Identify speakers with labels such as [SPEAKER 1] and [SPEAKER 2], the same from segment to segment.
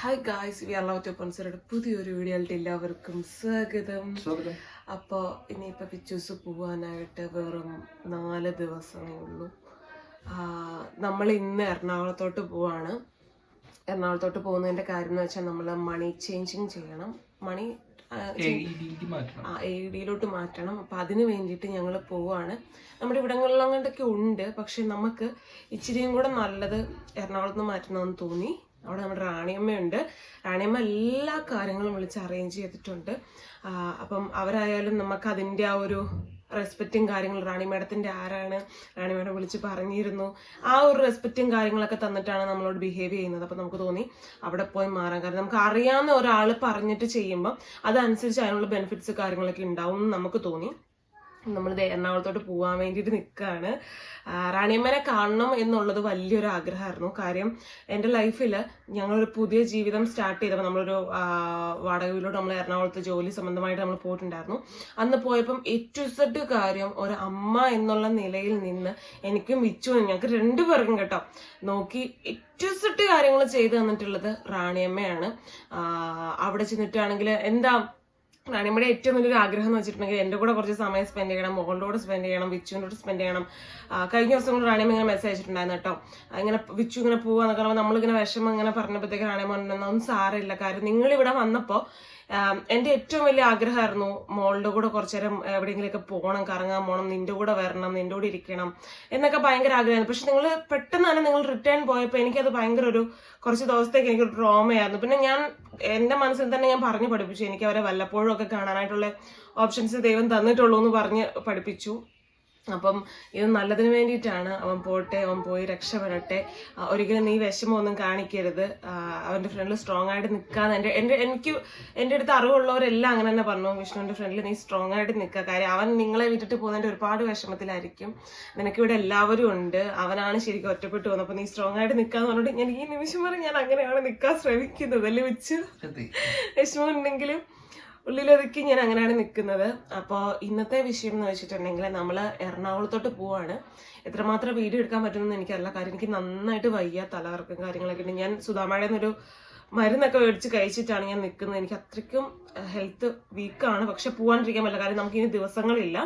[SPEAKER 1] Hi guys we are love to പൊൻസറുടെ പുതിയൊരു വീഡിയോയിലേക്ക് എല്ലാവർക്കും സ്വാഗതം. അപ്പോൾ ഇനിയിപ്പോൾ പിച്ചൂസ് പോകാനായിട്ട് വെറും നാല് ദിവസമേ ഉള്ളൂ. നമ്മൾ ഇന്ന് എറണാകുളത്തോട്ട് പോവാണ്. എറണാകുളത്തോട്ട് പോകുന്നതിന്റെ കാര്യം എന്ന് വെച്ചാൽ നമ്മൾ മണി ചേഞ്ചിങ് ചെയ്യണം. മണി ആ എ ഡിയിലോട്ട് മാറ്റണം. അപ്പം അതിന് വേണ്ടിയിട്ട് ഞങ്ങൾ പോവാണ്. നമ്മുടെ ഇവിടങ്ങളിലങ്ങോട്ടൊക്കെ ഉണ്ട്. പക്ഷെ നമുക്ക് ഇച്ചിരിയും കൂടെ നല്ലത് എറണാകുളത്ത് നിന്ന് മാറ്റണമെന്ന് തോന്നി. അവിടെ നമ്മുടെ റാണിയമ്മയുണ്ട്. റാണിയമ്മ എല്ലാ കാര്യങ്ങളും വിളിച്ച് അറേഞ്ച് ചെയ്തിട്ടുണ്ട്. അപ്പം അവരായാലും നമുക്ക് അതിന്റെ ആ ഒരു റെസ്പെക്റ്റും കാര്യങ്ങളും റാണി മേഡത്തിന്റെ ആരാണ്? റാണി മേഡം വിളിച്ച് പറഞ്ഞിരുന്നു. ആ ഒരു റെസ്പെക്റ്റും കാര്യങ്ങളൊക്കെ തന്നിട്ടാണ് നമ്മളോട് ബിഹേവ് ചെയ്യുന്നത്. അപ്പം നമുക്ക് തോന്നി അവിടെ പോയി മാറാൻ കാരണം നമുക്ക് അറിയാവുന്ന ഒരാൾ പറഞ്ഞിട്ട് ചെയ്യുമ്പോൾ അതനുസരിച്ച് അതിനുള്ള ബെനിഫിറ്റ്സ് കാര്യങ്ങളൊക്കെ ഉണ്ടാവും എന്ന് നമുക്ക് തോന്നി. നമ്മൾ എറണാകുളത്തോട്ട് പോകാൻ വേണ്ടിയിട്ട് നിൽക്കുകയാണ് റാണിയമ്മനെ കാണണം എന്നുള്ളത് വലിയൊരു ആഗ്രഹമായിരുന്നു. കാര്യം എന്റെ ലൈഫിൽ ഞങ്ങളൊരു പുതിയ ജീവിതം സ്റ്റാർട്ട് ചെയ്തപ്പോൾ നമ്മളൊരു വാടക വീട്ടിലോട്ട് നമ്മൾ എറണാകുളത്ത് ജോലി സംബന്ധമായിട്ട് നമ്മൾ പോയിട്ടുണ്ടായിരുന്നു. അന്ന് പോയപ്പം സെഡ് കാര്യം ഒരു അമ്മ എന്നുള്ള നിലയിൽ നിന്ന് എനിക്കും വിച്ചുവിനും ഞങ്ങൾക്ക് രണ്ടുപേർക്കും കേട്ടോ. നോക്കി സെഡ് കാര്യങ്ങൾ ചെയ്തു തന്നിട്ടുള്ളത് റാണിയമ്മയാണ്. അവിടെ ചെന്നിട്ടാണെങ്കിൽ എന്താ റാണിയമ്മയുടെ ഏറ്റവും വലിയൊരു ആഗ്രഹം എന്ന് വെച്ചിട്ടുണ്ടെങ്കിൽ എന്റെ കൂടെ കുറച്ച് സമയം സ്പെൻഡ് ചെയ്യണം മോളിനോട് സ്പെൻഡ് ചെയ്യണം വിച്ചുവിനോട് സ്പെൻഡ് ചെയ്യണം. കഴിഞ്ഞ ദിവസം കൂടെ റാണിയമ്മ ഇങ്ങനെ മെസ്സേജ് അയച്ചിട്ടുണ്ടായിരുന്നു കേട്ടോ. ഇങ്ങനെ വിച്ചു ഇങ്ങനെ പോവാന്നൊക്കെ പറയുമ്പോൾ നമ്മളിങ്ങനെ വിഷമം ഇങ്ങനെ പറഞ്ഞപ്പോഴത്തേക്ക് റാണിമ ഒന്നും സാരമില്ല. കാര്യം നിങ്ങളിവിടെ വന്നപ്പോൾ എന്റെ ഏറ്റവും വലിയ ആഗ്രഹമായിരുന്നു മോളുടെ കൂടെ കുറച്ചു നേരം എവിടെയെങ്കിലുമൊക്കെ പോകണം കറങ്ങാൻ പോകണം നിന്റെ കൂടെ വരണം നിന്റെ കൂടെ ഇരിക്കണം എന്നൊക്കെ ഭയങ്കര ആഗ്രഹമായിരുന്നു. പക്ഷെ നിങ്ങൾ പെട്ടെന്ന് തന്നെ നിങ്ങൾ റിട്ടേൺ പോയപ്പോൾ എനിക്കത് ഭയങ്കര ഒരു കുറച്ച് ദിവസത്തേക്ക് എനിക്ക് ട്രോമയായിരുന്നു പിന്നെ ഞാൻ എന്റെ മനസ്സിൽ തന്നെ ഞാൻ പറഞ്ഞു പഠിപ്പിച്ചു. എനിക്ക് അവരെ വല്ലപ്പോഴും ഒക്കെ കാണാനായിട്ടുള്ള ഓപ്ഷൻസ് ദൈവം തന്നിട്ടുള്ളൂ എന്ന് പറഞ്ഞ് പഠിപ്പിച്ചു. അപ്പം ഇത് നല്ലതിന് വേണ്ടിയിട്ടാണ് അവൻ പോട്ടെ അവൻ പോയി രക്ഷപ്പെടട്ടെ. ഒരിക്കലും നീ വിഷമമൊന്നും കാണിക്കരുത്. അവന്റെ ഫ്രണ്ടിൽ സ്ട്രോങ് ആയിട്ട് നിൽക്കാന്ന് എന്റെ എന്റെ എനിക്ക് എന്റെ അടുത്ത് അറിവുള്ളവരെല്ലാം അങ്ങനെ തന്നെ പറഞ്ഞു. വിഷ്ണുവിന്റെ ഫ്രണ്ടിൽ നീ സ്ട്രോങ് ആയിട്ട് നിൽക്കുക കാര്യം അവൻ നിങ്ങളെ വിട്ടിട്ട് പോകുന്നതിന്റെ ഒരുപാട് വിഷമത്തിലായിരിക്കും. നിനക്കിവിടെ എല്ലാവരും ഉണ്ട്. അവനാണ് ശരിക്കും ഒറ്റപ്പെട്ടു പോകുന്നത്. അപ്പം നീ സ്ട്രോങ് ആയിട്ട് നിൽക്കാന്ന് പറഞ്ഞിട്ട് ഞാൻ ഈ നിമിഷം വരെ ഞാൻ അങ്ങനെയാണ് നിൽക്കാൻ ശ്രമിക്കുന്നത്. അല്ലേ വെച്ച്? വിഷമം ഉണ്ടെങ്കിലും ഉള്ളിലൊതുക്കി ഞാൻ അങ്ങനെയാണ് നിൽക്കുന്നത് അപ്പോൾ ഇന്നത്തെ വിഷയം എന്ന് വെച്ചിട്ടുണ്ടെങ്കിൽ നമ്മൾ എറണാകുളത്തോട്ട് പോവാണ്. എത്രമാത്രം വീഡിയോ എടുക്കാൻ പറ്റുമെന്ന് എനിക്കറിയില്ല. കാര്യം എനിക്ക് നന്നായിട്ട് വയ്യ തലകറക്കം കാര്യങ്ങളൊക്കെ. ഉണ്ട് ഞാൻ സുധാമഴ എന്നൊരു മരുന്നൊക്കെ മേടിച്ച് കഴിച്ചിട്ടാണ് ഞാൻ നിൽക്കുന്നത് എനിക്ക് അത്രയ്ക്കും ഹെൽത്ത് വീക്കാണ് പക്ഷെ പോകാണ്ടിരിക്കാൻ പറ്റില്ല. കാര്യം നമുക്ക് ഇനി ദിവസങ്ങളില്ല.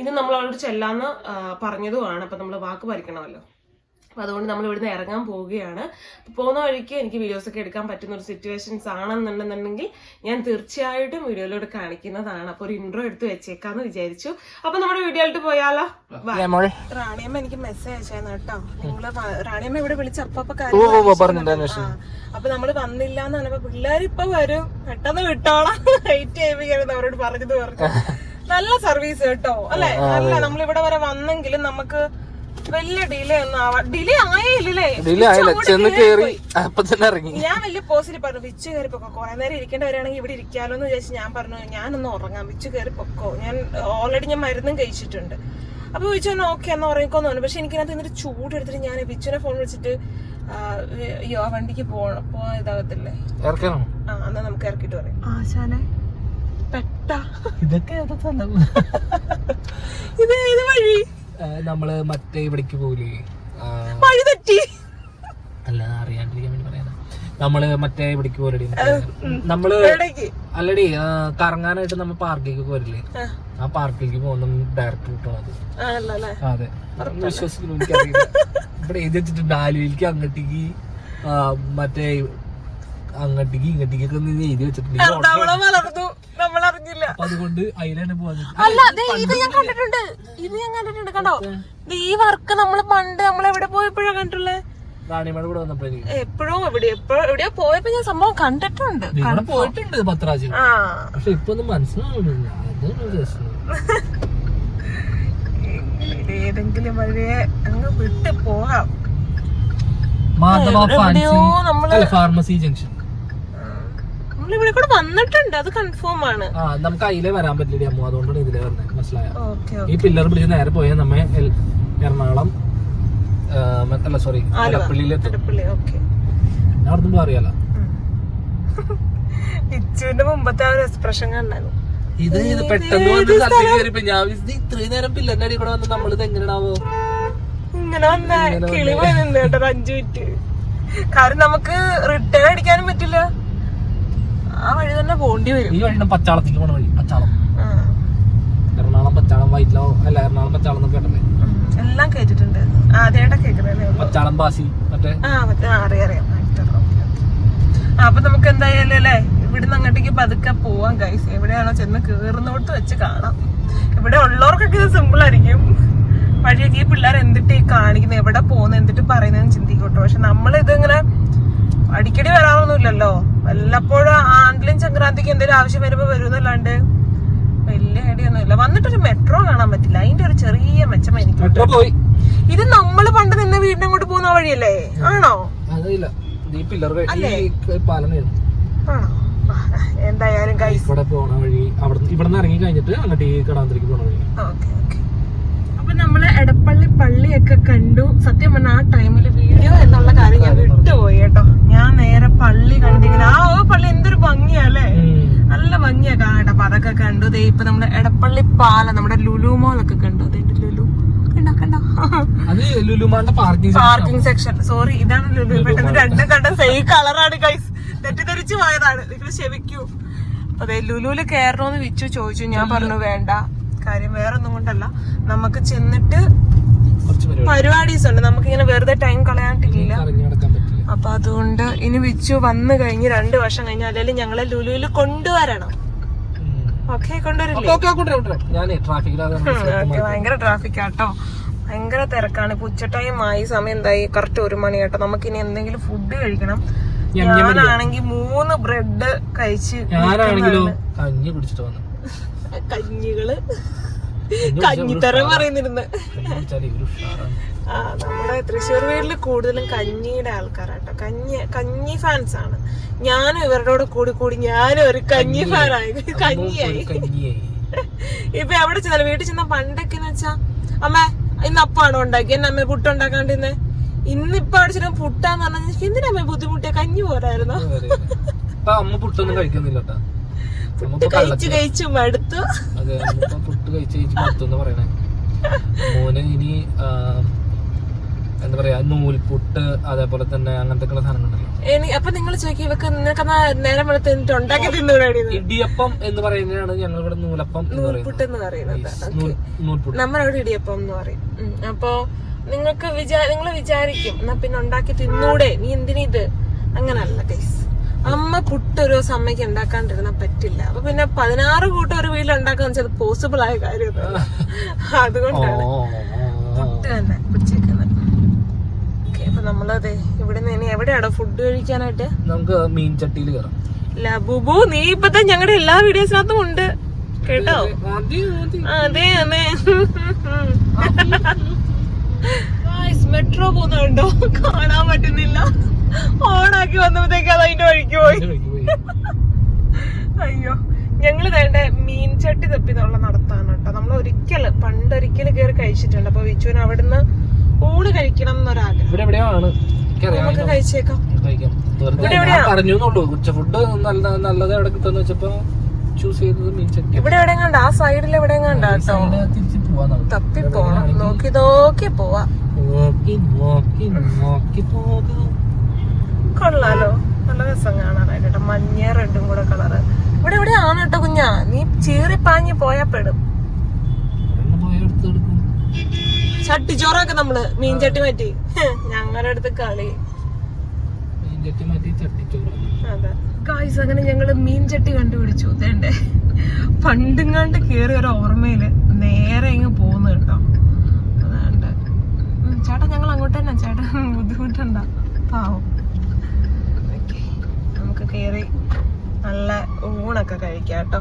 [SPEAKER 1] ഇന്ന് നമ്മൾ അവരോട് ചെല്ലാന്ന് പറഞ്ഞതുമാണ്. അപ്പം നമ്മൾ വാക്ക് പാലിക്കണമല്ലോ അപ്പോൾ അതുകൊണ്ട് നമ്മൾ ഇവിടുന്ന് ഇറങ്ങാൻ പോവുകയാണ്. പോകുന്ന വഴിക്ക് എനിക്ക് വീഡിയോസ് ഒക്കെ എടുക്കാൻ പറ്റുന്ന ഒരു സിറ്റുവേഷൻസ് ആണെന്നുണ്ടെന്നുണ്ടെങ്കിൽ ഞാൻ തീർച്ചയായിട്ടും വീഡിയോയിലൂടെ കാണിക്കുന്നതാണ്. അപ്പോൾ ഒരു ഇൻട്രോ എടുത്ത് വെച്ചേക്കാന്ന് വിചാരിച്ചു. അപ്പോൾ നമ്മുടെ വീഡിയോയിലോട്ട് പോയാലോ. റാണിയമ്മ എനിക്ക് മെസ്സേജ് അയച്ചായിരുന്നു കേട്ടോ. നിങ്ങൾ റാണിയമ്മ ഇവിടെ വിളിച്ച അപ്പപ്പ അപ്പൊ നമ്മൾ വന്നില്ല എന്ന് പറഞ്ഞപ്പോ പിള്ളേർ ഇപ്പൊ വരും. പെട്ടെന്ന് വിട്ടോളാം. വെയിറ്റ് ചെയ്യുമ്പോൾ അവരോട് പറഞ്ഞത് പറഞ്ഞു. നല്ല സർവീസ് കേട്ടോ അല്ലെ? നല്ല നമ്മളിവിടെ വരെ വന്നെങ്കിലും നമുക്ക് വലിയ ഡിലേ ഒന്നും ആവാ. ഡിലേ ആയില്ലേ
[SPEAKER 2] ഡിലേ ആയില്ല. ചെന്ന് കേറി അപ്പൊ തന്നെ ഇറങ്ങി.
[SPEAKER 1] ഞാൻ വലിയ പോസിറ്റീവ് പറഞ്ഞു വിച്ച് കയറി പൊക്കോ കുറെ നേരം ഇരിക്കേണ്ടവരാണെങ്കിൽ ഇവിടെ ഇരിക്കാലോ എന്ന് വിചാരിച്ച് ഞാൻ പറഞ്ഞു ഞാനൊന്ന് ഉറങ്ങാം. വിച്ച് കയറി പൊക്കോ ഞാൻ ഓൾറെഡി ഞാൻ മരുന്നും കഴിച്ചിട്ടുണ്ട്. അപ്പൊ വിച്ചു പറഞ്ഞു ഓക്കെ എന്നാ ഉറങ്ങിക്കോന്ന് പറഞ്ഞു. പക്ഷെ എനിക്കതിനകത്ത് എന്നിട്ട് ചൂട് എടുത്തിട്ട് ഞാൻ വിച്ചുനെ ഫോൺ വിളിച്ചിട്ട് അയ്യോ വണ്ടിക്ക് പോകണം പോവാൻ ഇതാകത്തില്ലേ ആ എന്നാ നമുക്ക് ഇറക്കിട്ട് പറയാം. ആശാനെ പെട്ട.
[SPEAKER 2] ഇതൊക്കെ
[SPEAKER 1] ഇത് വഴി?
[SPEAKER 2] നമ്മൾ മറ്റേ ഇവിടേക്ക് പോലേ അല്ല അറിയാണ്ടിരിക്കാൻ വേണ്ടി പറയാനാ. നമ്മൾ മറ്റേ ഇവിടേക്ക് പോരടി
[SPEAKER 1] നമ്മൾ
[SPEAKER 2] അല്ലടി കറങ്ങാനായിട്ട് നമ്മ പാർക്കിലേക്ക് പോരില്ലേ?
[SPEAKER 1] ആ.
[SPEAKER 2] പാർക്കിലേക്ക് പോകുന്ന ഡയറക്റ്റ് കിട്ടണത് അതെ. വിശ്വസിക്കുന്നു എനിക്കറിയില്ല. ഇവിടെ എഴുതി വെച്ചിട്ടുണ്ട് ആലുവിലേക്ക് അങ്ങോട്ടേക്ക് മറ്റേ അങ്ങോട്ടേക്ക് ഇങ്ങോട്ടേക്ക് ഒക്കെ നീ എഴുതി വെച്ചിട്ടുണ്ട്. അതുകൊണ്ട് അതിലാണ്
[SPEAKER 1] അല്ല ഇത് ഞാൻ കണ്ടിട്ടുണ്ട്. ഇത് ഞാൻ കണ്ടിട്ടുണ്ട് കണ്ടോ? ഈ വർക്ക് നമ്മൾ പണ്ട് നമ്മൾ എവിടെ പോയപ്പോഴാ
[SPEAKER 2] എനിക്ക്.
[SPEAKER 1] എപ്പോഴും എവിടെ എവിടെയോ പോയപ്പോ ഞാൻ സംഭവം കണ്ടിട്ടുണ്ട്.
[SPEAKER 2] പോയിട്ടുണ്ട് പത്രാജ് പക്ഷെ ഇപ്പൊ ഒന്നും മനസ്സിലാവുന്നില്ല.
[SPEAKER 1] ഏതെങ്കിലും വഴിയെ അങ്ങ് വിട്ട് പോകാം.
[SPEAKER 2] Madhava pharmacy junction.
[SPEAKER 1] നമ്മളിവിടെ കൂടെ വന്നിട്ടുണ്ട്. അത് കൺഫേം ആണ്.
[SPEAKER 2] ആ നമുക്ക് അതിലേ വരാൻ പറ്റില്ല അമ്മ. അതുകൊണ്ടാണ് ഇതിലേ വന്നത് മനസ്സിലായ? ഈ പില്ലർ പിടിച്ച് നേരെ പോയാൽ നമ്മെ എറണാകുളം അല്ല സോറി എടപ്പള്ളിയിലെത്തും
[SPEAKER 1] അടുപ്പള്ളി ഓക്കെ.
[SPEAKER 2] ഞാൻ അവിടെ അറിയാലോ?
[SPEAKER 1] ഇച്ചുവിന്റെ മുമ്പത്തെ ആ ഒരു എക്സ്പ്രഷൻ കണ്ടായിരുന്നു.
[SPEAKER 2] ഇത് ഇത് പെട്ടെന്ന് വന്ന് സ്ഥലത്തേക്ക് കയറിയപ്പോ ഞാൻ ഇത് ഇത്രയും നേരം പില്ലറിന്റെ അടി കൂടെ വന്ന് നമ്മളിത് എങ്ങനെയാണാവോ?
[SPEAKER 1] ഇങ്ങനെ വന്ന. കിളി പോയി നിന്ന് കേട്ടോ അഞ്ചു മിനിറ്റ് കാരണം നമുക്ക് റിട്ടേൺ അടിക്കാനും പറ്റില്ല. ആ വഴി തന്നെ പോണ്ടി വരും.
[SPEAKER 2] ഈ വഴി പച്ചാളത്തേക്ക് പോണ വഴി പച്ചാളം. എറണാകുളം പച്ചാളം വൈറ്റിലോ അല്ല എറണാകുളം പച്ചാളം എന്നൊക്കെ കേട്ടല്ലേ
[SPEAKER 1] എല്ലാം കേട്ടിട്ടുണ്ട്. ആദ്യമായിട്ടാ കേൾക്കുന്നതേ ഉള്ളൂ
[SPEAKER 2] പച്ചാളം ബാസി മറ്റേ?
[SPEAKER 1] അറിയാം അറിയാം. അപ്പൊ നമുക്ക് എന്തായാലും അല്ലേ ഇവിടുന്ന് അങ്ങോട്ടേക്ക് പതുക്കെ പോവാം ഗൈസ് എവിടെയാണോ ചെന്ന് കേറുന്നോട്ട് വെച്ച് കാണാം. ഇവിടെ ഉള്ളവർക്കൊക്കെ ഇത് സിമ്പിൾ ആയിരിക്കും. വഴിയൊക്കെ ഈ പിള്ളേർ എന്തിട്ട് ഈ കാണിക്കുന്നത് എവിടെ പോകുന്നത് എന്തിട്ട് പറയുന്നതെന്ന് ചിന്തിക്കോട്ടോ. പക്ഷെ നമ്മൾ ഇതിങ്ങനെ അടിക്കടി വരാറൊന്നുമില്ലല്ലോ. വല്ലപ്പോഴും ആണ്ടിലും സംക്രാന്തിക്ക് എന്തെങ്കിലും ആവശ്യം വരുമ്പോ വരുന്നല്ലാണ്ട് വലിയ ഐഡിയൊന്നുമില്ല വന്നിട്ടൊരു മെട്രോ കാണാൻ പറ്റില്ല. അതിന്റെ ഒരു ചെറിയ മെച്ചം എനിക്ക്
[SPEAKER 2] മെട്രോ പോയി.
[SPEAKER 1] ഇത് നമ്മൾ പണ്ട് നിന്ന് വീടിന്റെ അങ്ങോട്ട് പോകുന്ന വഴിയല്ലേ? ആണോ? എന്തായാലും
[SPEAKER 2] ഇവിടെ പോണ വഴി ഇവിടെ ഇറങ്ങി കഴിഞ്ഞിട്ട് അങ്ങോട്ട് ഈ കടാന്തരക്ക് പോണ വഴി.
[SPEAKER 1] അപ്പൊ നമ്മൾ എടപ്പള്ളി പള്ളിയൊക്കെ കണ്ടു. സത്യം പറഞ്ഞ ആ ടൈമിൽ വീഡിയോ എന്നുള്ള കാര്യം ഞാൻ വിട്ടുപോയി കേട്ടോ. പള്ളി കണ്ടിങ്ങനെ. ആ ഓ പള്ളി എന്തൊരു ഭംഗിയല്ലേ നല്ല ഭംഗിയാ കാണട്ടെ അപ്പൊ അതൊക്കെ കണ്ടു. ദേ ഇപ്പൊ നമ്മുടെ എടപ്പള്ളി പാല നമ്മുടെ ലുലു മോളൊക്കെ കണ്ടു. ദേ ലുലു. കണ്ടോ കണ്ടോ?
[SPEAKER 2] അത് ലുലുമാന്റെ പാർക്കിംഗ്
[SPEAKER 1] പാർക്കിംഗ് സെക്ഷൻ സോറി ഇതാണ് ലുലു. പെട്ടെന്ന് രണ്ടും കണ്ട സെയിം കളറാണ് ഗൈസ് തെറ്റിദ്ധരിച്ചു പോയതാണ്. നിങ്ങൾ ക്ഷമിക്കൂ. അതെ ലുലുവിൽ കയറണോന്ന് വിച്ചു ചോദിച്ചു. ഞാൻ പറഞ്ഞു വേണ്ട. കാര്യം വേറെ ഒന്നും കൊണ്ടല്ല. നമുക്ക് ചെന്നിട്ട് പരിപാടീസ് ഉണ്ട് നമുക്ക് ഇങ്ങനെ വെറുതെ ടൈം കളയാണ്ടില്ല
[SPEAKER 2] കറങ്ങി നടക്കാൻ പറ്റില്ല
[SPEAKER 1] അപ്പൊ അതുകൊണ്ട് ഇനി വിച്ചു വന്നു കഴിഞ്ഞ് രണ്ട് വർഷം കഴിഞ്ഞ് അല്ലെങ്കിൽ ഞങ്ങളെ ലുലുവിൽ കൊണ്ടുവരണം. ഓക്കെ കൊണ്ടുവരില്ലേ? ഭയങ്കര ട്രാഫിക് ആട്ടോ ഭയങ്കര തിരക്കാണ്. ഇപ്പൊ ഉച്ചടൈം ആയി സമയം എന്തായി? കറക്റ്റ് ഒരു മണി ആട്ടോ നമുക്ക് ഇനി എന്തെങ്കിലും ഫുഡ് കഴിക്കണം. ഞാനാണെങ്കിൽ മൂന്ന് ബ്രെഡ് കഴിച്ച്
[SPEAKER 2] ഞാനാണെങ്കിലോ കഞ്ഞി കുടിച്ചിട്ട് വന്നു.
[SPEAKER 1] കഞ്ഞികൾ. കഞ്ഞിത്തറ പറയുന്നിരുന്ന്. ആ നമ്മുടെ തൃശ്ശൂർ വീട്ടിൽ കൂടുതലും കഞ്ഞിയുടെ ആൾക്കാരാട്ടോ. കഞ്ഞി കഞ്ഞി ഫാൻസ് ആണ്. ഞാനും ഇവരുടെ കൂടെ കൂടി ഞാനും ഒരു കഞ്ഞി ഫാനായി കഞ്ഞിയായി. ഇപ്പൊ എവിടെ ചെന്നാലും വീട്ടിൽ ചെന്ന പണ്ടൊക്കെ എന്ന് വെച്ചാ അമ്മ ഇന്ന് അപ്പാണോ ഉണ്ടാക്കി എന്നെ അമ്മ പുട്ട് ഉണ്ടാക്കാണ്ടിരുന്നേ ഇന്നിപ്പൊ അവിടെ ചെന്ന പുട്ടാന്ന് പറഞ്ഞാൽ എന്തിനാ അമ്മ ബുദ്ധിമുട്ടിയ? കഞ്ഞി പോരായിരുന്നു?
[SPEAKER 2] അമ്മ പുട്ടൊന്നും കഴിക്കുന്നില്ല
[SPEAKER 1] കഴിച്ചു കഴിച്ചു മടുത്തു.
[SPEAKER 2] അതെ അമ്മ ഇപ്പൊ പുട്ട് കഴിച്ച് കഴിച്ച് മടുത്തു പറയണേ. മോന് ഇനി എന്താ പറയാ നൂൽപുട്ട് അതേപോലെ തന്നെ അങ്ങനത്തെ ഒക്കെ സാധനങ്ങളുണ്ടല്ലോ.
[SPEAKER 1] എനി അപ്പൊ നിങ്ങൾ ചോദിക്കും ഇവക്ക് നിനക്ക് നേരം വെളുത്ത് ഉണ്ടാക്കി
[SPEAKER 2] ഇടിയപ്പം എന്ന് പറയുന്നതാണ് ഞങ്ങൾ ഇവിടെ നൂലപ്പം എന്ന് പറയുന്നത്.
[SPEAKER 1] നമ്മളവിടെ ഇടിയപ്പം എന്ന് പറയും. അപ്പൊ നിങ്ങൾക്ക് വിചാ നിങ്ങൾ വിചാരിക്കും എന്നാ പിന്നെ ഉണ്ടാക്കി തിന്നൂടെ? നീ എന്തിനിത് അങ്ങനല്ല ഗൈസ് അമ്മ പുട്ട് ഒരു ദിവസം അമ്മയ്ക്ക് ഉണ്ടാക്കാണ്ടിരുന്ന പറ്റില്ല. അപ്പൊ പിന്നെ പതിനാറ് കൂട്ടം ഒരു വീട്ടിൽ ഉണ്ടാക്കാന്ന് വെച്ചാൽ പോസിബിൾ ആയ കാര്യം അതുകൊണ്ടാണ്. പുട്ട് തന്നെ പിടിച്ചേക്കുന്നത് ഓക്കെ അപ്പൊ നമ്മളതെ ഇവിടെ നിന്ന് ഇനി എവിടെയാണോ ഫുഡ് കഴിക്കാനായിട്ട്?
[SPEAKER 2] നമുക്ക് മീൻ ചട്ടിയിൽ കയറാം
[SPEAKER 1] ലബുബു നീ ഇപ്പത്തെ ഞങ്ങളുടെ എല്ലാ വീഡിയോസിനകത്തും ഉണ്ട്. കേട്ടോ? അതെ അതെ. മെട്രോ പോകുന്നുണ്ടോ കാണാൻ പറ്റുന്നില്ല. ഓണാക്കി വന്നപ്പോഴത്തേക്ക് അത് അതിന്റെ വഴിക്ക് പോയി. അയ്യോ. ഞങ്ങൾ വേണ്ട മീൻചട്ടി തപ്പിന്നുള്ള നടത്താണ് കേട്ടോ. നമ്മൾ ഒരിക്കൽ പണ്ടൊരിക്കൽ കയറി കഴിച്ചിട്ടുണ്ട്. അപ്പൊ വിച്ചുവിന് അവിടുന്ന് ഊണ് കഴിക്കണം എന്നൊരാഗ്രഹം. നമുക്ക് കഴിച്ചേക്കാം?
[SPEAKER 2] പറഞ്ഞു ഉച്ച ഫുഡ് നല്ല നല്ലത് എവിടെ കിട്ടുന്ന വെച്ചപ്പോ ചൂസ് ചെയ്തത് മീൻ ചട്ടി.
[SPEAKER 1] ഇവിടെ ആ സൈഡിൽ കേട്ടോ തപ്പി പോണം. നോക്കി നോക്കി പോവാ.
[SPEAKER 2] നോക്കി നോക്കി നോക്കി പോകാം
[SPEAKER 1] കൊള്ളാലോ. നല്ല രസം കാണാനായിട്ട് കേട്ടോ. മഞ്ഞ റെഡും കൂടെ കളറ്. ഇവിടെ ഇവിടെ ആണ് കേട്ടോ കുഞ്ഞാ. നീ ചീറി പാഞ്ഞ് പോയാ പെടും. ചട്ടിച്ചോറൊക്കെ നമ്മൾ മീൻ ചട്ടി മാറ്റി. ഞങ്ങളുടെ അടുത്ത് കളി. അതെ. ഗായ്സ് അങ്ങനെ ഞങ്ങൾ മീൻ ചട്ടി കണ്ടുപിടിച്ചു. ഇതേണ്ടേ. പണ്ടുങ്ങാണ്ട് കേറിയ ഒരു ഓർമ്മയിൽ നേരെ ഇങ്ങ് പോകുന്നു കേട്ടോ. അതാണ്ട്. ചേട്ടാ ഞങ്ങൾ അങ്ങോട്ട് തന്നെ. ചേട്ടാ ബുദ്ധിമുട്ടുണ്ട. പാവം ഓക്കേ. നമുക്ക് കേറി നല്ല ഊണൊക്കെ കഴിക്കാം കേട്ടോ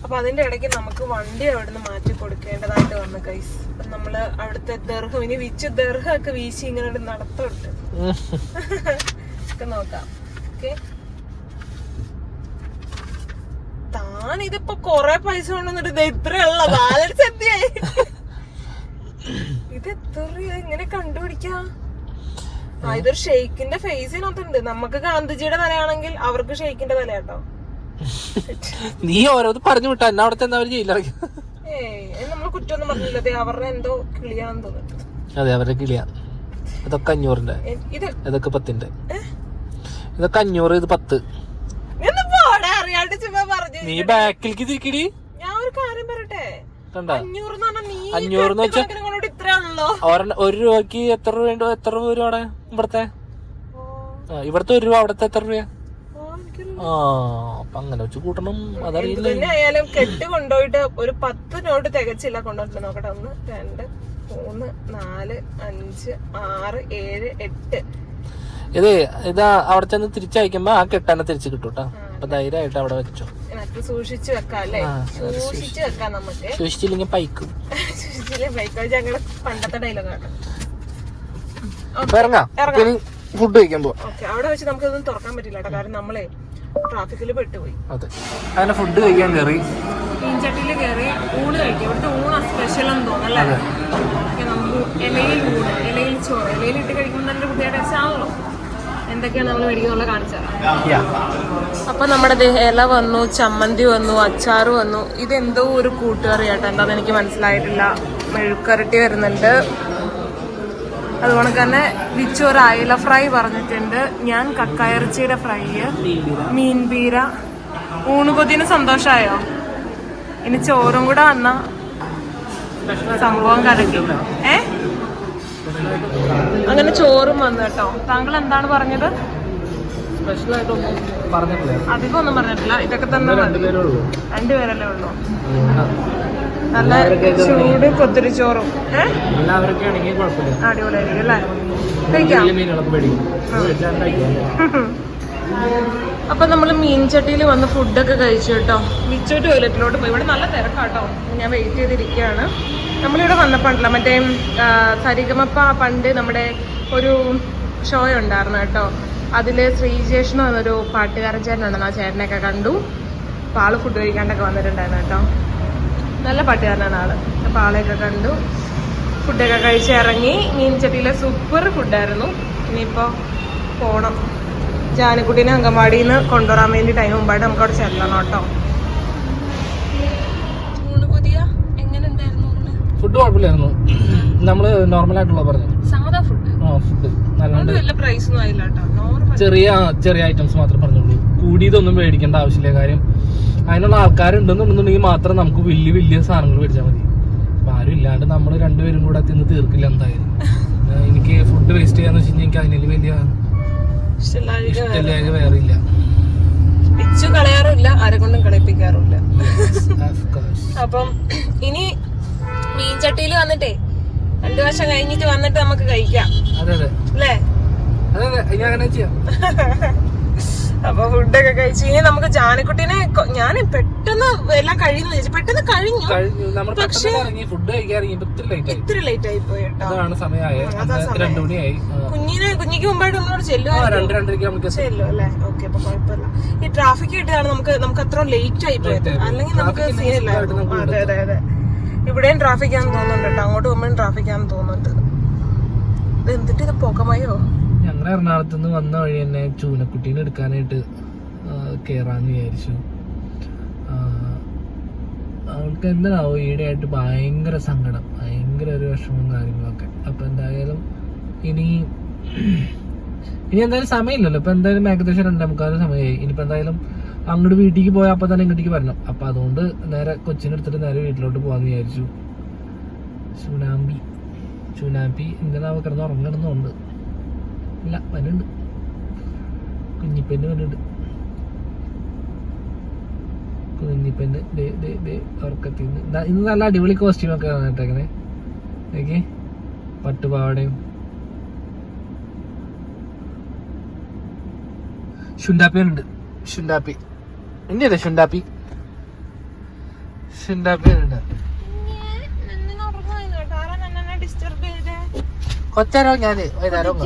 [SPEAKER 1] അപ്പൊ അതിന്റെ ഇടയ്ക്ക് നമുക്ക് വണ്ടി അവിടുന്ന് മാറ്റി കൊടുക്കേണ്ടതായിട്ട് വന്നു കൈസ് നമ്മൾ അവിടുത്തെ ദർഹം ഇനി വിച്ച് ദർഹം ഒക്കെ വീശി ഇങ്ങനെ നടത്തോട്ട് ഒക്കെ നോക്കാം. ഓക്കെ. താൻ ഇതിപ്പോ കൊറേ പൈസ കൊണ്ടുവന്നിട്ട് ഇത് ഇത്രയുള്ള ബാലൻസ് എത്തിയായി ഇത് എത്ര ഇങ്ങനെ കണ്ടുപിടിക്കാം? ഇതൊരു ഷെയ്ക്കിന്റെ ഫേസിനകത്തുണ്ട് നമുക്ക് ഗാന്ധിജിയുടെ തലയാണെങ്കിൽ അവർക്ക് ഷെയ്ക്കിന്റെ തല കേട്ടോ
[SPEAKER 2] നീ ഓരോന്ന് പറഞ്ഞു വിട്ടാ. എന്നാ അവിടെ എന്താ അവർ
[SPEAKER 1] ചെയ്യില്ല? നമ്മൾ കുറ്റമൊന്നും പറഞ്ഞില്ല. ദേ അവരുടെ എന്തോ കിളിയാണെന്ന് തോന്നുന്നു.
[SPEAKER 2] അതെ അവരുടെ കിളിയാ. ഇതൊക്കെ അഞ്ഞൂറിന്റെ. ഇതൊക്കെ പത്തിന്റെ? ഇതൊക്കെ അഞ്ഞൂറ് ഇത് പത്ത്. നീ ബാക്കിലേക്ക് തിരിക്കടി.
[SPEAKER 1] ഞാൻ ഒരു കാര്യം പറയട്ടെ?
[SPEAKER 2] കണ്ട?
[SPEAKER 1] അഞ്ഞൂറ്
[SPEAKER 2] ഒരു രൂപക്ക് എത്ര രൂപ എത്ര രൂപ വരും അവിടെ ഇവിടത്തെ? ഇവിടത്തെ ഒരു രൂപ അവിടത്തെ എത്ര രൂപ ആ അപ്പൊ അങ്ങനെ വെച്ച് കൂട്ടണം. അതറിയില്ല.
[SPEAKER 1] പിന്നെ ആയാലും കെട്ട് കൊണ്ടുപോയിട്ട് ഒരു പത്ത് നോട്ട് തികച്ചില്ല കൊണ്ടുപോയിട്ട് നോക്കട്ടെ ഒന്ന് രണ്ട് മൂന്ന് നാല് അഞ്ച് ആറ് ഏഴ് എട്ട്.
[SPEAKER 2] ഇത് ഇതാ അവിടെ ചെന്ന് തിരിച്ചയക്കുമ്പോ ആ കെട്ടാനെ തിരിച്ച് കിട്ടും കേട്ടോ അപ്പൊ ധൈര്യമായിട്ട് അവിടെ വെച്ചോ.
[SPEAKER 1] സൂക്ഷിച്ചു വെക്കാം അല്ലേ?
[SPEAKER 2] ആ,
[SPEAKER 1] സൂക്ഷിച്ചു വെക്കാം നമുക്ക്.
[SPEAKER 2] സൂക്ഷിച്ചില്ലെങ്കിൽ പൈക്കും.
[SPEAKER 1] സൂക്ഷിച്ചില്ലേ ബൈക്ക് ഞങ്ങളുടെ പണ്ടത്തെ ഡയലോഗാണ്
[SPEAKER 2] ഇറങ്ങാം. ഫുഡ് കഴിക്കാൻ പോവാം.
[SPEAKER 1] അവിടെ വെച്ച് നമുക്കിതൊന്നും തുറക്കാൻ പറ്റില്ല കേട്ടോ. കാരണം നമ്മളെ ട്രാഫിക്കിൽ പെട്ടുപോയി.
[SPEAKER 2] അതെ. അങ്ങനെ ഫുഡ് കഴിക്കാൻ കയറി
[SPEAKER 1] മീൻചട്ടിയിൽ കയറി ഊണ് കഴിക്കും. ഇവിടുത്തെ ഊണ് സ്പെഷ്യൽ എന്ന് തോന്നല്ലേ ഓക്കെ, നമുക്ക് ഇലയിൽ ഊണ് ഇലയിൽ ചോറ്. ഇലയിൽ ഇട്ട് കഴിക്കുമ്പോൾ തന്നെ ഒരു പുതിയ ടേസ്റ്റ് ആണല്ലോ എന്തൊക്കെയാണ് നമ്മൾ മേടിക്കുന്നുള്ള കാണിച്ചത് അപ്പൊ നമ്മുടെ ഇല വന്നു ചമ്മന്തി വന്നു അച്ചാറ് വന്നു. ഇതെന്തോ ഒരു കൂട്ടുകറി കേട്ടോ എന്താന്ന് എനിക്ക് മനസ്സിലായിട്ടില്ല. മെഴുക്കരട്ടി വരുന്നുണ്ട്. അതുകൊണ്ട് തന്നെ വിച്ചു ഒരു അയല ഫ്രൈ പറഞ്ഞിട്ടുണ്ട്. ഞാൻ കക്കയിറച്ചിയുടെ ഫ്രൈ മീൻ പീര ഊണുകൊതിന് സന്തോഷമായോ ഇനി ചോറും കൂടെ വന്ന സംഭവം കലക്കി. ഏ? അങ്ങനെ ചോറും വന്നു കേട്ടോ. താങ്കൾ എന്താണ് പറഞ്ഞത്? അധികം ഒന്നും പറഞ്ഞിട്ടില്ല. ഇതൊക്കെ തന്നെ രണ്ടുപേരല്ലേ ഉള്ളൂ. നല്ല ചൂട് കൊത്തിരി ചോറും അടിപൊളിയായിരിക്കും അല്ലേ? കഴിക്കാം. അപ്പൊ നമ്മൾ മീൻചട്ടിയിൽ വന്ന് ഫുഡൊക്കെ കഴിച്ചു കേട്ടോ. മിച്ചോ ടോയ്ലറ്റിലോട്ട് പോയി. ഇവിടെ നല്ല തിരക്കാട്ടോ. ഞാൻ വെയിറ്റ് ചെയ്തിരിക്കുകയാണ്. നമ്മളിവിടെ വന്നപ്പോണ്ടല്ലോ മറ്റേ സരിഗമപ്പ പണ്ട് നമ്മുടെ ഒരു ഷോ ഉണ്ടായിരുന്നു കേട്ടോ. അതിൽ ശ്രീജേഷ് എന്നൊരു പാട്ടുകാരൻ ചേട്ടനുണ്ടെന്ന് ആ ചേട്ടനെയൊക്കെ കണ്ടു. അപ്പോൾ ആൾ ഫുഡ് കഴിക്കാണ്ടൊക്കെ വന്നിട്ടുണ്ടായിരുന്നു കേട്ടോ. നല്ല പാട്ടുകാരനാണ് ആൾ. അപ്പോൾ ആളെയൊക്കെ കണ്ടു. ഫുഡൊക്കെ കഴിച്ച് ഇറങ്ങി. മീൻചട്ടിയിലെ സൂപ്പർ ഫുഡായിരുന്നു ഇനിയിപ്പോൾ പോണം. ജാനക്കുട്ടീനെ അങ്കമാടിയിൽ നിന്ന് കൊണ്ടുവരാൻ വേണ്ടി ടൈം മുമ്പായിട്ട് നമുക്ക് അവിടെ ചെല്ലണം കേട്ടോ.
[SPEAKER 2] ഫുഡ് കുഴപ്പമില്ലായിരുന്നു. നമ്മൾ നോർമൽ ആയിട്ടുള്ള പറഞ്ഞു
[SPEAKER 1] സാധാ ഫുഡ്
[SPEAKER 2] ആ ഫുഡ് നല്ലോണ്ട് ചെറിയ ചെറിയ ഐറ്റംസ് മാത്രം പറഞ്ഞോളൂ കൂടിയതൊന്നും മേടിക്കേണ്ട ആവശ്യമില്ല. കാര്യം അതിനുള്ള ആൾക്കാരുണ്ടെന്നുണ്ടെന്നുണ്ടെങ്കിൽ മാത്രം നമുക്ക് വലിയ വലിയ സാധനങ്ങൾ മേടിച്ചാൽ മതി. അപ്പൊ ആരും ഇല്ലാണ്ട് നമ്മൾ രണ്ടുപേരും കൂടെ തിന്ന് തീർക്കില്ല എന്തായാലും. എനിക്ക് ഫുഡ് വേസ്റ്റ് ചെയ്യാന്ന് വെച്ച് എനിക്ക് അതിന് വലിയ ഇഷ്ടമില്ലാതെ വേറെ ഇല്ല.
[SPEAKER 1] പിച്ചു കളയാറുമില്ല ആരെ കൊണ്ടും കളിപ്പിക്കാറുമില്ല. അപ്പം ഇനി മീൻചട്ടിയിൽ വന്നിട്ടേ രണ്ടു വർഷം കഴിഞ്ഞിട്ട് വന്നിട്ട് നമുക്ക് കഴിക്കാം. അല്ലേ?
[SPEAKER 2] അതെ അതെ. ഞാൻ അങ്ങനെ ചെയ്യാം.
[SPEAKER 1] അപ്പൊ ഫുഡൊക്കെ കഴിച്ച് ഇനി നമുക്ക് ജാനക്കുട്ടീനെ ഞാൻ പെട്ടെന്ന് എല്ലാം കഴിയുന്നു വിചാരിച്ചു പെട്ടെന്ന് കഴിഞ്ഞു.
[SPEAKER 2] പക്ഷേ ഇത്തിരി ലേറ്റ് ആയി.
[SPEAKER 1] പോയി കുഞ്ഞിനെ കുഞ്ഞിക്ക് മുമ്പായിട്ട്
[SPEAKER 2] ഒന്നുകൂടെ
[SPEAKER 1] ചെല്ലുമായിരുന്നു. ചെല്ലും അല്ലേ? ഓക്കെ അപ്പൊ കുഴപ്പമില്ല. ഈ ട്രാഫിക് ആയിട്ടാണ് നമുക്ക് നമുക്ക് അത്ര ലേറ്റ് ആയി പോയത്. അല്ലെങ്കിൽ നമുക്ക് സീനില്ലായിരുന്നു അതെ അതെ അതെ. ഇവിടെയും ട്രാഫിക് ആണെന്ന് തോന്നുന്നുണ്ട് കേട്ടോ. അങ്ങോട്ട് പോകുമ്പോഴും ട്രാഫിക് ആണെന്ന് തോന്നുന്നുണ്ട്. ഇത് എന്തിട്ട് ഇത് പോക്കമായോ?
[SPEAKER 2] ഞങ്ങൾ എറണാകുളത്ത് നിന്ന് വന്ന വഴി തന്നെ ചൂനക്കുട്ടീനെ എടുക്കാനായിട്ട് ആ, കേറാന്ന് വിചാരിച്ചു. അവൾക്ക് എന്താണാവോ ഈടെയായിട്ട് ഭയങ്കര സങ്കടം ഭയങ്കര ഒരു വിഷമവും കാര്യങ്ങളൊക്കെ. അപ്പൊ എന്തായാലും ഇനി ഇനി എന്തായാലും സമയമില്ലല്ലോ. ഇപ്പൊ എന്തായാലും ഏകദേശം രണ്ടേ മുക്കാൽ സമയമായി. ഇനിയിപ്പോ എന്തായാലും അങ്ങോട്ട് വീട്ടിലേക്ക് പോയാൽ അപ്പൊ തന്നെ ഇങ്ങോട്ടേക്ക് വരണം. അപ്പൊ അതുകൊണ്ട് നേരെ കൊച്ചിനെ എടുത്തിട്ട് നേരെ വീട്ടിലോട്ട് പോവാന്ന് വിചാരിച്ചു. ചുനാമ്പി. ചുനാമ്പി എന്തിനാവോ കിടന്ന് ഉറങ്ങണമെന്നുണ്ട് ഇല്ല പനുണ്ട് കുഞ്ഞിപ്പന്റെ പനുണ്ട് കുഞ്ഞിപ്പന്റെ ഉറക്കത്തിൽ നിന്ന് ഇന്ന് നല്ല അടിപൊളി കോസ്റ്റ്യൂം ഒക്കെ വന്നിട്ടേക്കണേ പട്ടുപാവടയും. പട്ടുപാവാടയും ഷുണ്ടാപ്പി ഉണ്ട് ഷുണ്ടാപ്പി എന്റെ അല്ലേ ഷുണ്ടാപ്പി ഷുണ്ടാപ്പി ഉണ്ട് കൊച്ചാരോ ഞാൻ? വൈകുന്നേരം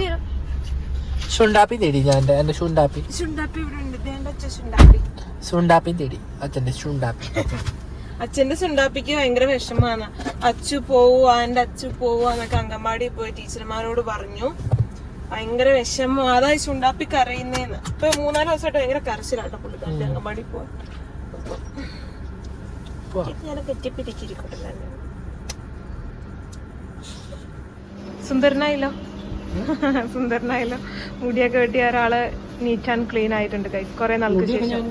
[SPEAKER 2] ഷുണ്ടാപ്പി തേടി ഞാൻ എന്റെ എന്റെ ഷുണ്ടാപ്പി
[SPEAKER 1] ശുണ്ടാപ്പി ഇവിടെ ഉണ്ട്. ദേ എന്റെ അച്ഛൻ ശുണ്ടാപ്പി
[SPEAKER 2] സുണ്ടാപ്പി തേടി. അച്ഛന്റെ ഷുണ്ടാപ്പി
[SPEAKER 1] അച്ഛന്റെ സുണ്ടാപ്പിക്ക് ഭയങ്കര വിഷമാണ്. അച്ചു പോവുക എന്റെ അച്ചു പോവുക എന്നൊക്കെ അങ്കൻവാടി പോയി ടീച്ചർമാരോട് പറഞ്ഞു. ഭയങ്കര വിഷമം. അതായത് സുണ്ടാപ്പി കരയുന്നേന്ന്. ഇപ്പൊ മൂന്നാൽ ദിവസമായിട്ട് ഭയങ്കര കരച്ചിലാട്ടോ പുള്ളിക്കാരന്റെ അങ്കൻവാടി പോവാൻ.
[SPEAKER 2] പോവാം.
[SPEAKER 1] ഞാൻ കെട്ടിപ്പിടിച്ചിരിക്കട്ടെ സുന്ദരനായില്ലോ? സുന്ദരനായല്ലോ മുടിയൊക്കെ വെട്ടിയ ഒരാൾ നീറ്റ് ആൻഡ് ക്ലീൻ ആയിട്ടുണ്ട് കൈസ് കുറെ നാൾക്ക് ശേഷം.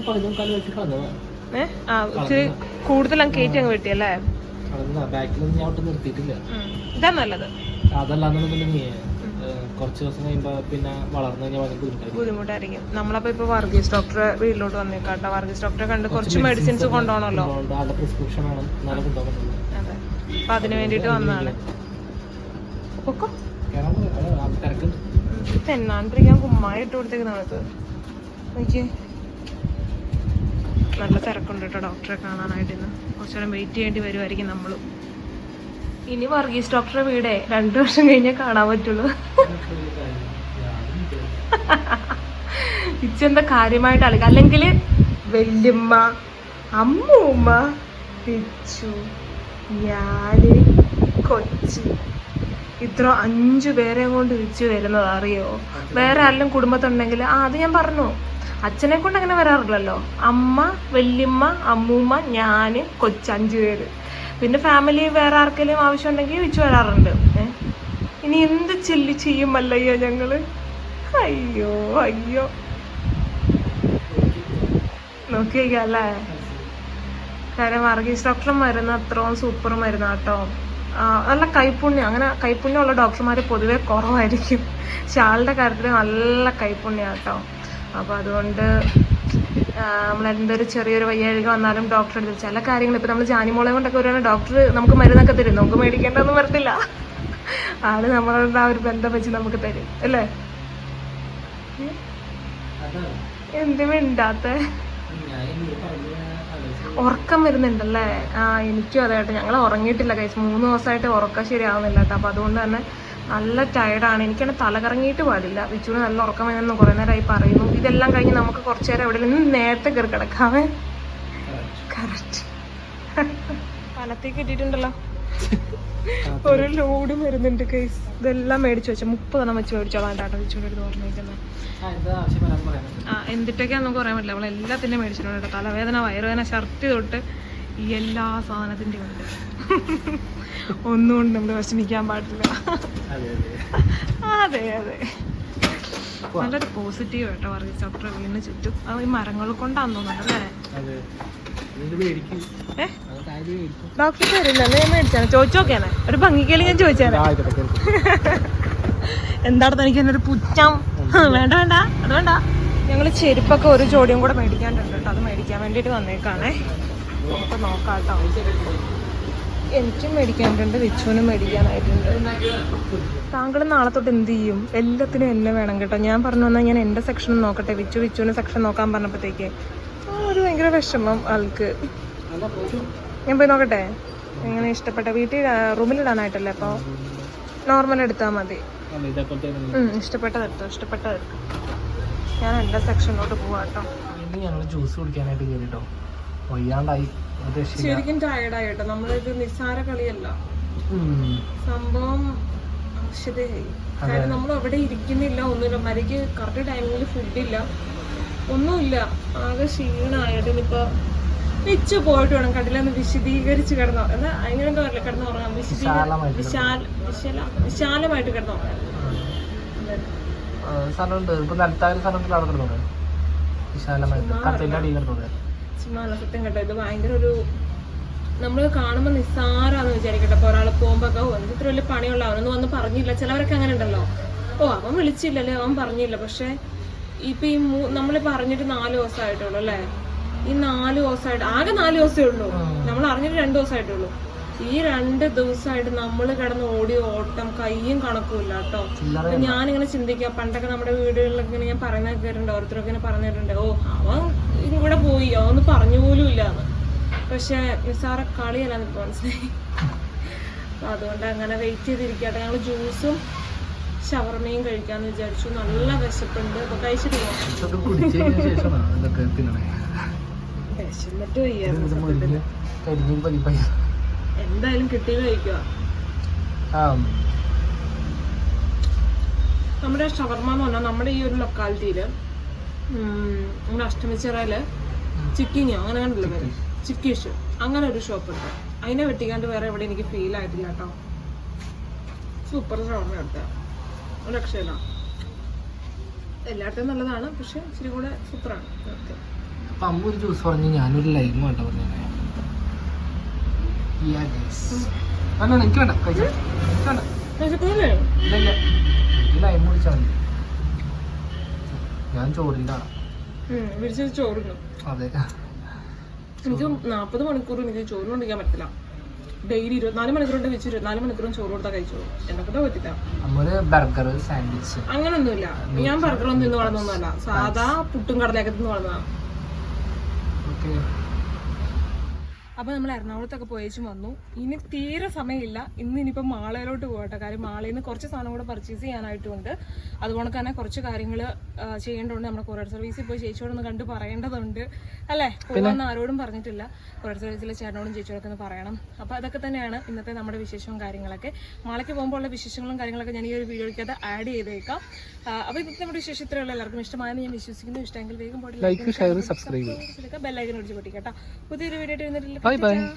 [SPEAKER 1] ഏഹ് ആ ഇച്ചിരി കൂടുതൽ അങ്ങ് കയറ്റി അങ്ങ് വെട്ടിയല്ലേ. ഇതാ നല്ലത്.
[SPEAKER 2] കുറച്ച് ദിവസം കഴിയുമ്പോ പിന്നെ വളർന്നു കഴിഞ്ഞാൽ ബുദ്ധിമുട്ടായിരിക്കും.
[SPEAKER 1] നമ്മളപ്പോ ഇപ്പൊ വർഗീസ് ഡോക്ടറെ വീട്ടിലോട്ട് വന്നേക്കാട്ടോ. വർഗീസ് ഡോക്ടറെ കണ്ട് കുറച്ച് മെഡിസിൻസ് കൊണ്ടുപോകണല്ലോ
[SPEAKER 2] പ്രിസ്ക്രിപ്ഷൻ വേണം
[SPEAKER 1] അപ്പൊ അതിന് വേണ്ടിട്ട് വന്നതാണ്. പൊക്കോ തെന്നാണ്ടിരിക്കാൻ കുമ്മായി ഇട്ട് കൊടുത്തേക്ക് നോക്കിയേ. നല്ല തിരക്കുണ്ട് കേട്ടോ ഡോക്ടറെ കാണാനായിട്ട് ഇന്ന് കുറച്ചു നേരം വെയിറ്റ് ചെയ്യേണ്ടി വരുമായിരിക്കും നമ്മളും. ഇനി വർഗീസ് ഡോക്ടറെ വീടേ രണ്ടു വർഷം കഴിഞ്ഞേ കാണാൻ പറ്റുള്ളൂ. ഇച്ചെന്താ കാര്യമായിട്ട് അളിക അല്ലെങ്കിൽ വല്യമ്മ അമ്മൂമ്മ പിച്ചു ഞാൻ കൊച്ചി. ഇത്ര അഞ്ചു പേരെ കൊണ്ട് വിളിച്ചു വരുന്നത് അറിയോ? വേറെ ആരെങ്കിലും കുടുംബത്തുണ്ടെങ്കിൽ ആ അത് ഞാൻ പറഞ്ഞു. അച്ഛനെ കൊണ്ട് അങ്ങനെ വരാറില്ലല്ലോ. അമ്മ വല്യമ്മ അമ്മൂമ്മ ഞാൻ കൊച്ചു അഞ്ചു പേര്. പിന്നെ ഫാമിലി വേറെ ആർക്കെങ്കിലും ആവശ്യമുണ്ടെങ്കിൽ വിളിച്ചു വരാറുണ്ട്. ഏഹ് ഇനി എന്ത് ചെല്ലി ചെയ്യും അല്ലയ്യോ ഞങ്ങൾ? അയ്യോ അയ്യോ. നോക്കിയേക്കല്ലേ കാര്യം വർഗീസ് ഡോക്ടർ മരുന്ന് അത്രയും സൂപ്പർ മരുന്ന് കേട്ടോ നല്ല കൈപ്പുണ്യം അങ്ങനെ കൈപ്പുണ്യമുള്ള ഡോക്ടർമാർ പൊതുവെ കുറവായിരിക്കും. പക്ഷെ ആളുടെ കാര്യത്തിൽ നല്ല കൈപ്പുണ്യം കേട്ടോ അപ്പോൾ അതുകൊണ്ട് നമ്മൾ എന്തൊരു ചെറിയൊരു വയ്യാഴിക വന്നാലും ഡോക്ടർ അടുത്ത് ചില കാര്യങ്ങൾ ഇപ്പം നമ്മൾ ജാനിമോളെ കൊണ്ടൊക്കെ വരുവാണെങ്കിൽ ഡോക്ടർ നമുക്ക് മരുന്നൊക്കെ തരും. നമുക്ക് മേടിക്കേണ്ടതൊന്നും വരത്തില്ല. ആൾ നമ്മളോട് ആ ഒരു ബന്ധം വെച്ച് നമുക്ക് തരും. അല്ലേ?
[SPEAKER 2] അതാണ്
[SPEAKER 1] എന്ത് മിണ്ടാത്ത
[SPEAKER 2] ഞാൻ ഇനി പറഞ്ഞ ആലോചിച്ച്
[SPEAKER 1] ഉറക്കം വരുന്നുണ്ടല്ലേ? ആ എനിക്കും അതായിട്ട് ഞങ്ങൾ ഉറങ്ങിയിട്ടില്ല കൈസ് മൂന്ന് ദിവസമായിട്ട് ഉറക്കം ശരിയാവുന്നില്ല കേട്ടോ. അപ്പോൾ അതുകൊണ്ട് തന്നെ നല്ല ടയർഡാണ് എനിക്കാണ് തലകറങ്ങിയിട്ട് പാടില്ല. വിച്ചുവിന് നല്ല ഉറക്കം വരുന്നു കുറേ നേരമായി പറയുന്നു. ഇതെല്ലാം കഴിഞ്ഞ് നമുക്ക് കുറച്ച് നേരം എവിടെ നിന്ന് നേരത്തെ കയറി കിടക്കാമേ കറക്റ്റ് പനത്തേക്ക് കിട്ടിയിട്ടുണ്ടല്ലോ ഒരു ലോഡ് വരുന്നുണ്ട് കേസ് ഇതെല്ലാം മേടിച്ചു വെച്ചാൽ മുപ്പതെണ്ണം വെച്ച് മേടിച്ചോളാം കേട്ടോ വിച്ചുവിന്റെ അടുത്ത് ഓർമ്മിക്കുന്നത്
[SPEAKER 2] ആ,
[SPEAKER 1] എന്തിട്ടൊക്കെയാണെന്ന് എന്തിട്ടൊക്കെയാന്ന് നമുക്ക് പറയാൻ പറ്റില്ല. നമ്മളെല്ലാത്തിന്റെ മേടിച്ചിട്ടുണ്ട് കേട്ടോ. തലവേദന വയറുവേദന ഷർട്ട് തൊട്ട് ഈ എല്ലാ സാധനത്തിന്റെയും ഉണ്ട്. ഒന്നുകൊണ്ട് നമ്മൾ വിഷമിക്കാൻ പാടില്ല.
[SPEAKER 2] അതെ അതെ.
[SPEAKER 1] നല്ലൊരു പോസിറ്റീവ് കേട്ടോ വർഗീസ്. ഡോക്ടർ വീടിന് ചുറ്റും. അത് ഈ മരങ്ങൾ കൊണ്ടാന്ന് തോന്നുന്നുണ്ട് അല്ലേ?
[SPEAKER 2] അതെ.
[SPEAKER 1] ഡോക്ടർ ഞാൻ മേടിച്ചാണ്. ചോദിച്ചോക്കേനെ ഒരു ഭംഗിക്കൽ ഞാൻ
[SPEAKER 2] തനിക്ക്
[SPEAKER 1] എന്താണ് എനിക്ക് എന്നൊരു പുച്ഛം. വേണ്ട വേണ്ട അത് വേണ്ട. ഞങ്ങൾ ചെരുപ്പൊക്കെ ഒരു ജോഡിയും കൂടെ മേടിക്കാനുണ്ട് കേട്ടോ. അത് മേടിക്കാൻ വേണ്ടിട്ട് വന്നേക്കാണേ. നമുക്ക് നോക്കാം കേട്ടോ എനിക്കും മേടിക്കാനുണ്ട് വിച്ചുവിനും മേടിക്കാനായിട്ടുണ്ട്. താങ്കൾ നാളെ തൊട്ട് എന്ത് ചെയ്യും? എല്ലാത്തിനും എന്നെ വേണം കേട്ടോ. ഞാൻ പറഞ്ഞു വന്നാൽ ഞാൻ എന്റെ സെക്ഷൻ നോക്കട്ടെ. വിച്ചു വിച്ചുവിന് സെക്ഷൻ നോക്കാൻ പറഞ്ഞപ്പോഴത്തേക്ക് ഒരു ഭയങ്കര വിഷമം ആൾക്ക്. ഞാൻ പോയി നോക്കട്ടെ. എങ്ങനെ ഇഷ്ടപ്പെട്ട വീട്ടിൽ റൂമിലിടാനായിട്ടല്ലേ അപ്പോൾ നോർമൽ എടുത്താൽ മതി.
[SPEAKER 2] അല്ല
[SPEAKER 1] ഇഷ്ടപ്പെട്ടതെടുത്തു ഇഷ്ടപ്പെട്ടത് ഇഷ്ടപ്പെട്ടത് ഞാൻ എന്റെ സെക്ഷനിലോട്ട് പോവാട്ടോ
[SPEAKER 2] ഇനി ഞങ്ങൾ ജ്യൂസ് കുടിക്കാനായിട്ട് കേട്ടോ. വയ്യാണ്ടായി.
[SPEAKER 1] ശരിക്കും ടയർഡായി കേട്ടോ. നമ്മളിത് നിസ്സാര കളിയല്ല. സംഭവം കാര്യം നമ്മൾ അവിടെ ഇരിക്കുന്നില്ല ഒന്നുമില്ല. മരിക്ക് കറക്റ്റ് ടൈമിൽ ഫുഡില്ല ഒന്നുമില്ല. ആകെ ക്ഷീണമായിട്ട് ഇനിയിപ്പോ വെച്ച് പോയിട്ട് വേണം. കണ്ടില്ലെന്ന് വിശദീകരിച്ച് കിടന്നോ. എന്നാ അങ്ങനെ പറയില്ല വിശദീക
[SPEAKER 2] വിശാലമായിട്ട്
[SPEAKER 1] വിശാല വിശാല വിശാലമായിട്ട് കിടന്നോ.
[SPEAKER 2] ആ, സ്ഥലമുണ്ട്. ഇപ്പൊ നിലത്തായ ഒരു സ്ഥലത്തിൽ അവിടെ വിശാലമായിട്ട്. കത്തിന്റെ അടിയിൽ കിടന്നോടെ
[SPEAKER 1] ചുമ്മാ അല്ല, സത്യം കേട്ടോ. ഇത് ഭയങ്കര ഒരു നമ്മൾ കാണുമ്പോൾ നിസ്സാരാന്ന് വിചാരിക്കട്ടെ. അപ്പൊ ഒരാൾ പോകുമ്പോ ഒക്കെ "ഓ, എന്ത് ഇത്ര വലിയ പണിയുള്ള അവനൊന്നും വന്ന് പറഞ്ഞില്ല. ചിലവരൊക്കെ അങ്ങനെ ഉണ്ടല്ലോ. ഓ അവൻ വിളിച്ചില്ലല്ലേ? അവൻ പറഞ്ഞില്ല. പക്ഷെ ഇപ്പൊ ഈ മൂ നമ്മൾ പറഞ്ഞിട്ട് നാല് ദിവസമായിട്ടുള്ളൂ അല്ലേ? ഈ നാല് ദിവസമായിട്ട് ആകെ നാല് ദിവസമേ ഉള്ളൂ. നമ്മൾ അറിഞ്ഞിട്ട് രണ്ട് ദിവസമായിട്ടേ ഉള്ളൂ. ഈ രണ്ട് ദിവസമായിട്ട് നമ്മൾ കിടന്ന് ഓടി ഓട്ടം കയ്യും കണക്കുമില്ല കേട്ടോ. ഞാനിങ്ങനെ ചിന്തിക്കാം. പണ്ടൊക്കെ നമ്മുടെ വീടുകളിലൊക്കെ ഇങ്ങനെ ഞാൻ പറയുന്നത് കേട്ടിട്ടുണ്ട് ഓരോരുത്തരൊക്കെ ഇങ്ങനെ പറഞ്ഞിട്ടുണ്ട്. ഓ അവൻ ഇവിടെ പോയി അവന്ന് പറഞ്ഞു പോലും ഇല്ല പക്ഷെ നിസ്സാര കളിയല്ല എനിക്ക് മനസ്സിലായി. അപ്പൊ അതുകൊണ്ട് അങ്ങനെ വെയിറ്റ് ചെയ്തിരിക്കട്ടെ. ഞങ്ങൾ ജ്യൂസും ഷവർമയും കഴിക്കാന്ന് വിചാരിച്ചു. നല്ല വിശപ്പുണ്ട്. അപ്പൊ കഴിച്ചിട്ട് പോവാം എന്തായാലും കിട്ടി കഴിക്കുക. നമ്മുടെ ഷവർമ എന്ന് പറഞ്ഞാൽ നമ്മുടെ ഈ ഒരു ലൊക്കാലിറ്റിയിൽ നമ്മുടെ അഷ്ടമിച്ചിറയിൽ ചിക്കിങ്ങോ അങ്ങനെ കണ്ടല്ലോ പേര് ചിക്കീഷ് അങ്ങനെ ഒരു ഷോപ്പ് ഉണ്ട്. അതിനെ വെട്ടിക്കാണ്ട് വേറെ എവിടെ എനിക്ക് ഫീൽ ആയിട്ടില്ല കേട്ടോ. സൂപ്പർ ഷവർമ എടുത്ത രക്ഷയില്ല. എല്ലായിടത്തും നല്ലതാണ് പക്ഷെ ഇച്ചിരി കൂടെ സൂപ്പറാണ് ഓക്കെ
[SPEAKER 2] അപ്പൊ അമ്മ ഒരു ജ്യൂസ് പറഞ്ഞു ഞാനൊരു ലൈം വേണ്ട പറഞ്ഞു വേണ്ട എനിക്ക് വേണ്ട കഴിച്ചോ? വേണ്ട. ഇല്ല ഇല്ല. ലൈം കുടിച്ചാൽ മതി. ഞാൻ ചോറിന്റെ ആണ്
[SPEAKER 1] ചോറുന്നു
[SPEAKER 2] അതെ.
[SPEAKER 1] എനിക്ക് നാൽപ്പത് മണിക്കൂർ എനിക്ക് ചോറ് കൊണ്ടിരിക്കാൻ പറ്റില്ല ഡെയിലി ഇരുപത്തിനാല് മണിക്കൂറുണ്ട് വെച്ച് ഇരുപത്തിനാല് മണിക്കൂറും ചോറ് കൊടുത്താൽ കഴിച്ചോളൂ. എന്നെ കൊണ്ട് പറ്റില്ല
[SPEAKER 2] ബർഗർ സാൻഡ്വിച്ച്
[SPEAKER 1] അങ്ങനൊന്നുമില്ല. ഞാൻ ബർഗറൊന്നും തിന്ന് വളർന്നൊന്നുമല്ല. സാധാ പുട്ടും കടലയൊക്കെ തിന്ന് വളർന്നതാണ്
[SPEAKER 2] ഓക്കെ
[SPEAKER 1] അപ്പോൾ നമ്മൾ എറണാകുളത്തൊക്കെ പോയേച്ചും വന്നു. ഇനി തീരെ സമയമില്ല. ഇന്ന് ഇനിയിപ്പോൾ മാളയിലോട്ട് പോകട്ടെ. കാര്യം മാളയിൽ നിന്ന് കുറച്ച് സാധനം കൂടെ പർച്ചേസ് ചെയ്യാനായിട്ടുണ്ട്. അതുകൊണ്ട് തന്നെ കുറച്ച് കാര്യങ്ങൾ ചെയ്യേണ്ടതുണ്ട്. നമ്മുടെ കൊറിയർ സർവീസിൽ പോയി ചേച്ചിയോടൊന്ന് കണ്ട് പറയേണ്ടതുണ്ട്. അല്ലേ? പോകാമെന്ന് ആരോടും പറഞ്ഞിട്ടില്ല. കൊറിയർ സർവീസിലെ ചേട്ടനോടും ചേച്ചിയോടൊക്കെ ഒന്ന് പറയണം. അപ്പോൾ അതൊക്കെ തന്നെയാണ് ഇന്നത്തെ നമ്മുടെ വിശേഷവും കാര്യങ്ങളൊക്കെ. മാളയ്ക്ക് പോകുമ്പോൾ ഉള്ള വിശേഷങ്ങളും കാര്യങ്ങളൊക്കെ ഞാൻ ഈ ഒരു വീഡിയോയ്ക്കകത്ത് ആഡ് ചെയ്തേക്കാം. അപ്പോൾ ഇന്നത്തെ നമ്മുടെ വിശേഷം ഇത്രയുള്ള എല്ലാവർക്കും ഇഷ്ടമായെന്ന് ഞാൻ വിശ്വസിക്കുന്നു. ഇഷ്ടമെങ്കിൽ വേഗം പോയിട്ട്
[SPEAKER 2] ലൈക്ക് ഷെയർ സബ്സ്ക്രൈബ്
[SPEAKER 1] ബെല്ലൈക്കൻ അടിച്ച് പൊട്ടിക്കട്ടോ. പുതിയൊരു വീഡിയോ ആയിട്ട്
[SPEAKER 2] Bye-bye.